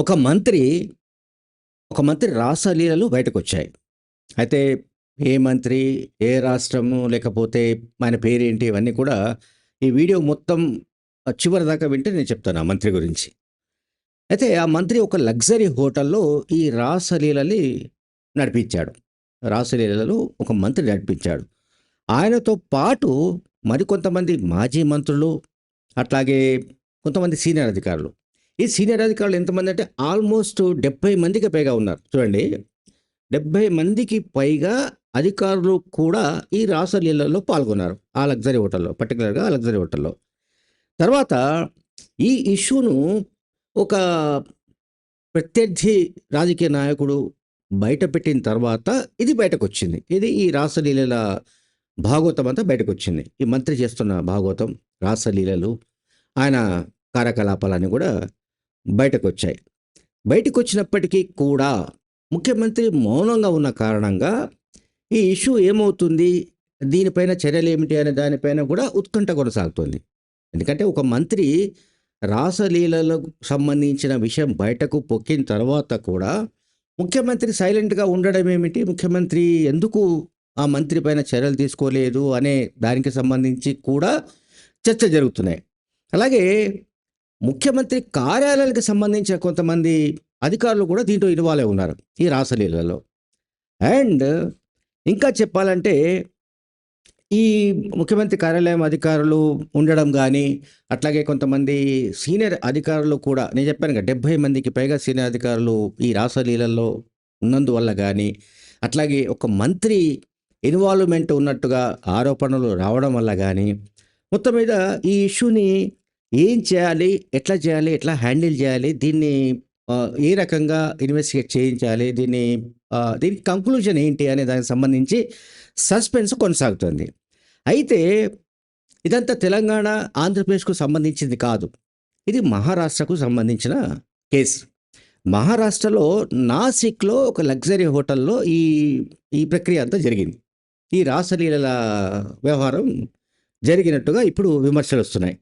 ఒక మంత్రి ఒక మంత్రి రాసలీలలు బయటకొచ్చాయి. అయితే ఏ మంత్రి, ఏ రాష్ట్రము, లేకపోతే ఆయన పేరేంటి ఇవన్నీ కూడా ఈ వీడియో మొత్తం చివరి దాకా వింటే నేను చెప్తాను ఆ మంత్రి గురించి. అయితే ఆ మంత్రి ఒక లగ్జరీ హోటల్‌లో ఈ రాసలీలని నడిపించాడు. రాసలీలలు ఒక మంత్రి నడిపించాడు. ఆయనతో పాటు మరికొంతమంది మాజీ మంత్రులు, అట్లాగే కొంతమంది సీనియర్ అధికారులు. ఈ సీనియర్ అధికారులు ఎంతమంది అంటే ఆల్మోస్ట్ 70 మందికి పైగా ఉన్నారు. చూడండి 70 మందికి పైగా అధికారులు కూడా ఈ రాసలీలలో పాల్గొన్నారు. ఆ లగ్జరీ హోటల్‌లో. పర్టిక్యులర్‌గా ఆ లగ్జరీ హోటల్‌లో. తర్వాత ఈ ఇష్యూను ఒక ప్రత్యర్థి రాజకీయ నాయకుడు బయట పెట్టిన తర్వాత ఇది బయటకొచ్చింది. ఇది ఈ రాసలీలల భాగవతం అంతా బయటకొచ్చింది. ఈ మంత్రి చేస్తున్న భాగవతం, రాసలీలలు, ఆయన కార్యకలాపాలన్నీ కూడా బయటకొచ్చాయి. బయటకొచ్చినప్పటికీ కూడా ముఖ్యమంత్రి మౌనంగా ఉన్న కారణంగా ఈ ఇష్యూ ఏమవుతుంది? దీనిపైన చర్యలు ఏమిటి అనే దానిపైన కూడా ఉత్కంఠ కొనసాగుతోంది. ఎందుకంటే ఒక మంత్రి రాసలీలలకు సంబంధించిన విషయం బయటకు పొక్కిన తర్వాత కూడా ముఖ్యమంత్రి సైలెంట్‌గా ఉండడం ఏమిటి? ముఖ్యమంత్రి ఎందుకు ఆ మంత్రి పైన చర్యలు తీసుకోలేదు అనే దానికి సంబంధించి కూడా చర్చ జరుగుతున్నాయి. అలాగే ముఖ్యమంత్రి కార్యాలయాలకు సంబంధించిన కొంతమంది అధికారులు కూడా దీంట్లో ఇన్వాల్వ్ ఉన్నారు. ఈ రాసలీలలో. అండ్ ఇంకా చెప్పాలంటే ఈ ముఖ్యమంత్రి కార్యాలయం అధికారులు ఉండడం కానీ అట్లాగే కొంతమంది సీనియర్ అధికారులు కూడా నేను చెప్పాను కదా డెబ్బై మందికి పైగా సీనియర్ అధికారులు ఈ రాసలీలలో ఉన్నందువల్ల కానీ అట్లాగే ఒక మంత్రి ఇన్వాల్వ్‌మెంట్ ఉన్నట్టుగా ఆరోపణలు రావడం వల్ల కానీ మొత్తం మీద ఈ ఇష్యూని ఏం చేయాలి? ఎట్లా చేయాలి? ఎట్లా హ్యాండిల్ చేయాలి? దీన్ని ఏ రకంగా ఇన్వెస్టిగేట్ చేయించాలి? దీన్ని దీని కంక్లూజన్ ఏంటి? అనే దానికి సంబంధించి సస్పెన్స్ కొనసాగుతుంది. అయితే ఇదంతా తెలంగాణ, ఆంధ్రప్రదేశ్‌కు సంబంధించింది కాదు. ఇది మహారాష్ట్రకు సంబంధించిన కేస్. మహారాష్ట్రలో నాసిక్‌లో ఒక లగ్జరీ హోటల్‌లో ఈ ఈ ప్రక్రియ అంతా జరిగింది. ఈ రాసలీలల వ్యవహారం జరిగినట్టుగా ఇప్పుడు విమర్శలు వస్తున్నాయి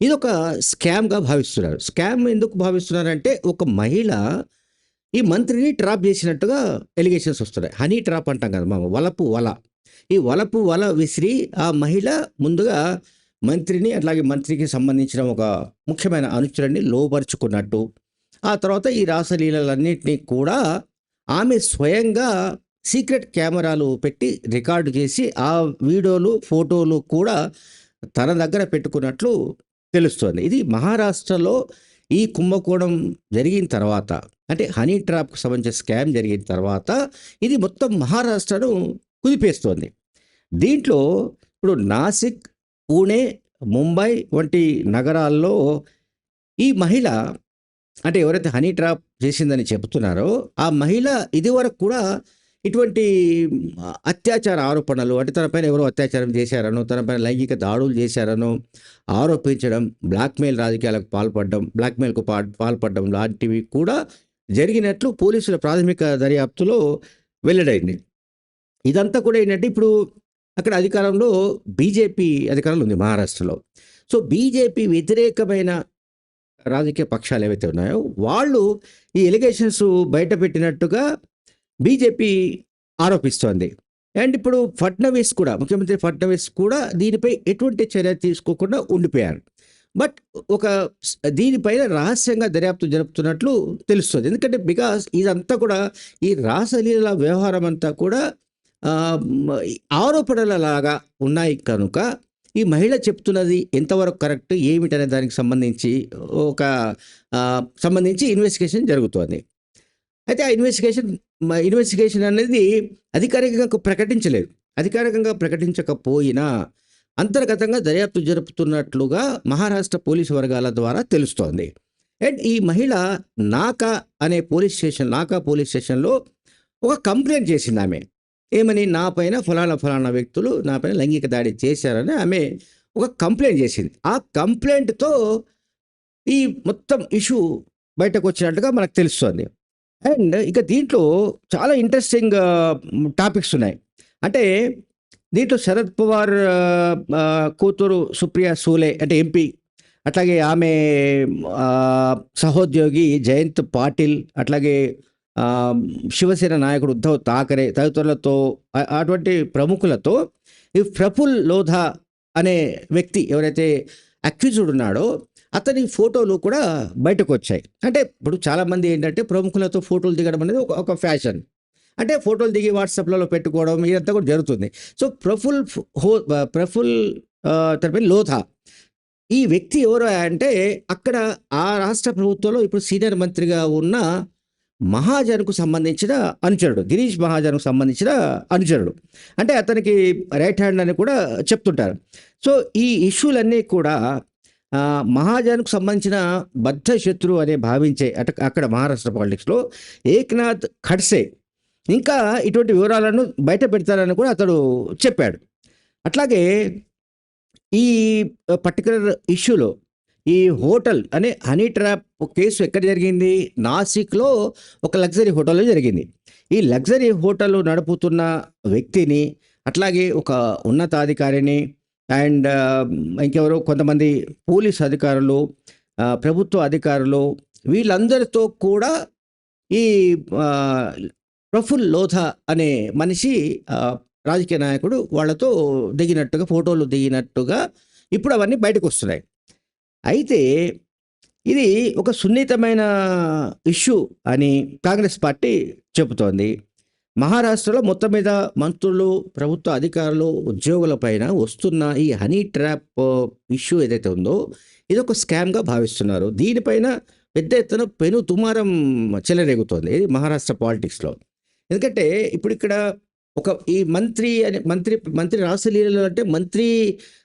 ఇది ఇదొక స్కామ్‌గా భావిస్తున్నారు. స్కామ్ ఎందుకు భావిస్తున్నారంటే ఒక మహిళ ఈ మంత్రిని ట్రాప్ చేసినట్టుగా ఎలిగేషన్స్ వస్తున్నాయి. హనీ ట్రాప్ అంటాం కదా! మనం వలపు వల. ఈ వలపు వల విసిరి ఆ మహిళ ముందుగా మంత్రిని అట్లాగే మంత్రికి సంబంధించిన ఒక ముఖ్యమైన అనుచరుడిని లోపరుచుకున్నట్టు ఆ తర్వాత ఈ రాసలీలలన్నిటిని కూడా ఆమె స్వయంగా సీక్రెట్ కెమెరాలు పెట్టి రికార్డు చేసి ఆ వీడియోలు, ఫోటోలు కూడా తన దగ్గర పెట్టుకున్నట్లు తెలుస్తోంది. ఇది మహారాష్ట్రలో ఈ కుంభకోణం జరిగిన తర్వాత అంటే హనీ ట్రాప్‌కు సంబంధించిన స్కామ్ జరిగిన తర్వాత ఇది మొత్తం మహారాష్ట్రను కుదిపేస్తోంది. దీంట్లో ఇప్పుడు నాసిక్, పూణే, ముంబై వంటి నగరాల్లో ఈ మహిళ అంటే ఎవరైతే హనీ ట్రాప్ చేసిందని చెబుతున్నారో ఆ మహిళ ఇదివరకు కూడా ఇటువంటి అత్యాచార ఆరోపణలు అంటే తనపైన ఎవరో అత్యాచారం చేశారనో, తనపైన లైంగిక దాడులు చేశారనో ఆరోపించడం, బ్లాక్‌మెయిల్ రాజకీయాలకు పాల్పడడం, బ్లాక్‌మెయిల్‌కు పా పాల్పడడం లాంటివి కూడా జరిగినట్లు పోలీసుల ప్రాథమిక దర్యాప్తులో వెల్లడైంది. ఇదంతా కూడా ఏంటంటే ఇప్పుడు అక్కడ అధికారంలో బీజేపీ అధికారంలో ఉంది మహారాష్ట్రలో. సో, బీజేపీ వ్యతిరేకమైన రాజకీయ పక్షాలు ఏవైతే ఉన్నాయో వాళ్ళు ఈ ఎలిగేషన్స్ బయటపెట్టినట్టుగా బీజేపీ ఆరోపిస్తోంది. అండ్ ఇప్పుడు ఫడ్నవీస్ కూడా ముఖ్యమంత్రి ఫడ్నవీస్ కూడా దీనిపై ఎటువంటి చర్య తీసుకోకుండా ఉండిపోయారు. బట్ ఒక దీనిపైన రహస్యంగా దర్యాప్తు జరుపుతున్నట్లు తెలుస్తుంది ఎందుకంటే బికాస్ ఇదంతా కూడా ఈ రాసలీల వ్యవహారం అంతా కూడా ఆరోపణలలాగా ఉన్నాయి కనుక ఈ మహిళ చెప్తున్నది ఎంతవరకు కరెక్ట్, ఏమిటనే దానికి సంబంధించి ఒక సంబంధించి ఇన్వెస్టిగేషన్ జరుగుతోంది. అయితే ఆ ఇన్వెస్టిగేషన్ ఇన్వెస్టిగేషన్ అనేది అధికారికంగా ప్రకటించలేదు. అధికారికంగా ప్రకటించకపోయినా అంతర్గతంగా దర్యాప్తు జరుపుతున్నట్లుగా మహారాష్ట్ర పోలీసు వర్గాల ద్వారా తెలుస్తోంది. అండ్ ఈ మహిళ నాకా అనే పోలీస్ స్టేషన్ నాకా పోలీస్ స్టేషన్‌లో ఒక కంప్లైంట్ చేసింది ఆమె ఏమని? నా పైన ఫలానా, ఫలానా వ్యక్తులు నా పైన లైంగిక దాడి చేశారని ఆమె ఒక కంప్లైంట్ చేసింది. ఆ కంప్లైంట్తో ఈ మొత్తం ఇష్యూ బయటకొచ్చినట్టుగా మనకు తెలుస్తోంది. అండ్ ఇక దీంట్లో చాలా ఇంట్రెస్టింగ్ టాపిక్స్ ఉన్నాయి. అంటే దీంట్లో శరద్ పవార్ కూతురు సుప్రియ సూలే అంటే ఎంపీ అట్లాగే ఆమె సహోద్యోగి జయంత్ పాటిల్ అట్లాగే శివసేన నాయకుడు ఉద్ధవ్ థాకరే తదితరులతో అటువంటి ప్రముఖులతో ఈ ప్రఫుల్ లోధా అనే వ్యక్తి ఎవరైతే అక్యూజ్డ్ ఉన్నాడో అతని ఫోటోలు కూడా బయటకొచ్చాయి. అంటే ఇప్పుడు చాలామంది ఏంటంటే ప్రముఖులతో ఫోటోలు దిగడం అనేది ఒక ఒక ఫ్యాషన్. అంటే ఫోటోలు దిగి వాట్సాప్‌లలో పెట్టుకోవడం ఇదంతా కూడా జరుగుతుంది. సో ప్రఫుల్ హో ప్రఫుల్ తరపు లోథా ఈ వ్యక్తి ఎవరు అంటే అక్కడ ఆ రాష్ట్ర ప్రభుత్వంలో ఇప్పుడు సీనియర్ మంత్రిగా ఉన్న మహాజన్‌కు సంబంధించిన అనుచరుడు. గిరీష్ మహాజన్‌కు సంబంధించిన అనుచరుడు. అంటే అతనికి రైట్ హ్యాండ్ అని కూడా చెప్తుంటారు. సో ఈ ఇష్యూలన్నీ కూడా మహాజన్‌కు సంబంధించిన బద్ధ శత్రువు అనే భావించే అట అక్కడ మహారాష్ట్ర పాలిటిక్స్‌లో ఏక్నాథ్ ఖడ్సే ఇంకా ఇటువంటి వివరాలను బయట పెడతారని కూడా అతడు చెప్పాడు. అట్లాగే ఈ పర్టిక్యులర్ ఇష్యూలో ఈ హోటల్ అనే హనీ ట్రాప్ కేసు ఎక్కడ జరిగింది? నాసిక్‌లో ఒక లగ్జరీ హోటల్‌లో జరిగింది. ఈ లగ్జరీ హోటల్ నడుపుతున్న వ్యక్తిని, అట్లాగే ఒక ఉన్నతాధికారిని అండ్ ఇంకెవరో కొంతమంది పోలీస్ అధికారులు, ప్రభుత్వ అధికారులు వీళ్ళందరితో కూడా ఈ ప్రఫుల్ లోధా అనే మనిషి రాజకీయ నాయకుడు వాళ్ళతో దిగినట్టుగా ఫోటోలు దిగినట్టుగా ఇప్పుడు అవన్నీ బయటకొస్తున్నాయి. అయితే ఇది ఒక సున్నితమైన ఇష్యూ అని కాంగ్రెస్ పార్టీ చెబుతోంది. మహారాష్ట్రలో మొత్తం మీద మంత్రులు, ప్రభుత్వ అధికారులు, ఉద్యోగుల పైన వస్తున్న ఈ హనీ ట్రాప్ ఇష్యూ ఏదైతే ఉందో ఇది ఒక స్కామ్‌గా భావిస్తున్నారు. దీనిపైన పెద్ద ఎత్తున పెను తుమారం చెలరేగుతోంది. ఇది మహారాష్ట్ర పాలిటిక్స్‌లో. ఎందుకంటే ఇప్పుడు ఇక్కడ ఒక ఈ మంత్రి అనే మంత్రి మంత్రి రాసలీలలో అంటే మంత్రి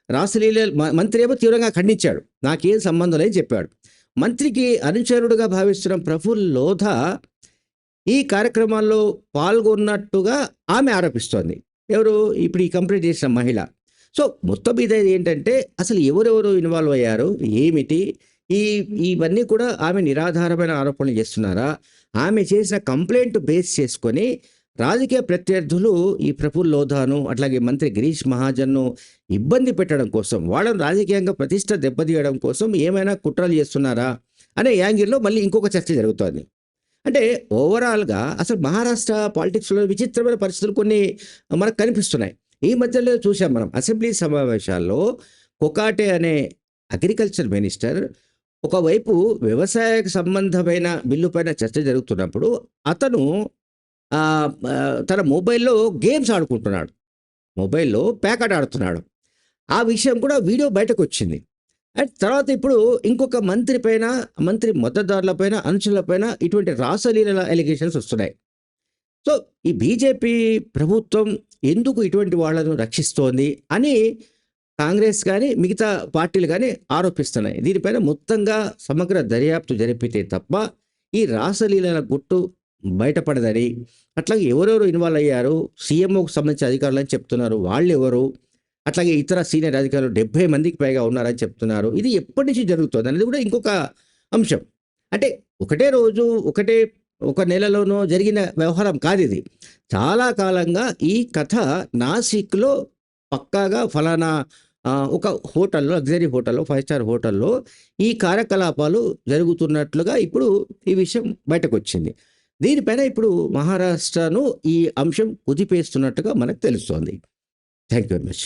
రాసలీల మ మంత్రి ఏమో తీవ్రంగా ఖండించాడు. నాకేం సంబంధం లేని చెప్పాడు. మంత్రికి అనుచరుడుగా భావిస్తున్న ప్రఫుల్ లోధ ఈ కార్యక్రమాల్లో పాల్గొన్నట్టుగా ఆమె ఆరోపిస్తోంది. ఎవరు? ఇప్పుడు ఈ కంప్లీట్ చేసిన మహిళ. సో మొత్తం మీద ఏంటంటే అసలు ఎవరెవరు ఇన్వాల్వ్ అయ్యారు? ఏమిటి? ఈ ఇవన్నీ కూడా ఆమె నిరాధారమైన ఆరోపణలు చేస్తున్నారా? ఆమె చేసిన కంప్లైంట్ బేస్ చేసుకొని రాజకీయ ప్రత్యర్థులు ఈ ప్రఫుల్ లోధాను అట్లాగే మంత్రి గిరీష్ మహాజన్‌ను ఇబ్బంది పెట్టడం కోసం, వాళ్ళని రాజకీయంగా ప్రతిష్ట దెబ్బతీయడం కోసం ఏమైనా కుట్రలు చేస్తున్నారా? అనే యాంగిల్‌లో మళ్ళీ ఇంకొక చర్చ జరుగుతోంది. అంటే ఓవరాల్‌గా అసలు మహారాష్ట్ర పాలిటిక్స్‌లో విచిత్రమైన పరిస్థితులు కొన్ని మనకు కనిపిస్తున్నాయి. ఈ మధ్యలో చూసాం మనం అసెంబ్లీ సమావేశాల్లో కొకాటే అనే అగ్రికల్చర్ మినిస్టర్ ఒకవైపు వ్యవసాయకు సంబంధమైన బిల్లు పైన చర్చ జరుగుతున్నప్పుడు అతను తన మొబైల్‌లో గేమ్స్ ఆడుకుంటున్నాడు. మొబైల్‌లో ప్యాకెట్ ఆడుతున్నాడు. ఆ విషయం కూడా వీడియో బయటకొచ్చింది. అండ్ తర్వాత ఇప్పుడు ఇంకొక మంత్రి పైన, మంత్రి మద్దతుదారుల పైన, అనుచరుల పైన ఇటువంటి రాసలీలల ఎలిగేషన్స్ వస్తున్నాయి. సో ఈ బీజేపీ ప్రభుత్వం ఎందుకు ఇటువంటి వాళ్ళను రక్షిస్తోంది అని కాంగ్రెస్ కానీ మిగతా పార్టీలు కానీ ఆరోపిస్తున్నాయి. దీనిపైన మొత్తంగా సమగ్ర దర్యాప్తు జరిపితే తప్ప ఈ రాసలీలల గుట్టు బయటపడదని, అట్లాగే ఎవరెవరు ఇన్వాల్వ్ అయ్యారు? సీఎంఓకి సంబంధించిన అధికారులు అని చెప్తున్నారు. వాళ్ళు ఎవరు అట్లాగే ఇతర సీనియర్ అధికారులు 70 మందికి పైగా ఉన్నారని చెప్తున్నారు. ఇది ఎప్పటినుంచి జరుగుతుంది అనేది కూడా ఇంకొక అంశం. అంటే ఒకటే రోజు, ఒకటే ఒక నెలలోనో జరిగిన వ్యవహారం కాదు ఇది చాలా కాలంగా ఈ కథ నాసిక్‌లో పక్కాగా ఫలానా ఒక హోటల్‌లో లగ్జరీ హోటల్‌లో, ఫైవ్ స్టార్ హోటల్‌లో ఈ కార్యకలాపాలు జరుగుతున్నట్లుగా ఇప్పుడు ఈ విషయం బయటకొచ్చింది. దీనిపైన ఇప్పుడు మహారాష్ట్రను ఈ అంశం కుదిపేస్తున్నట్టుగా మనకు తెలుస్తోంది. Thank you very much.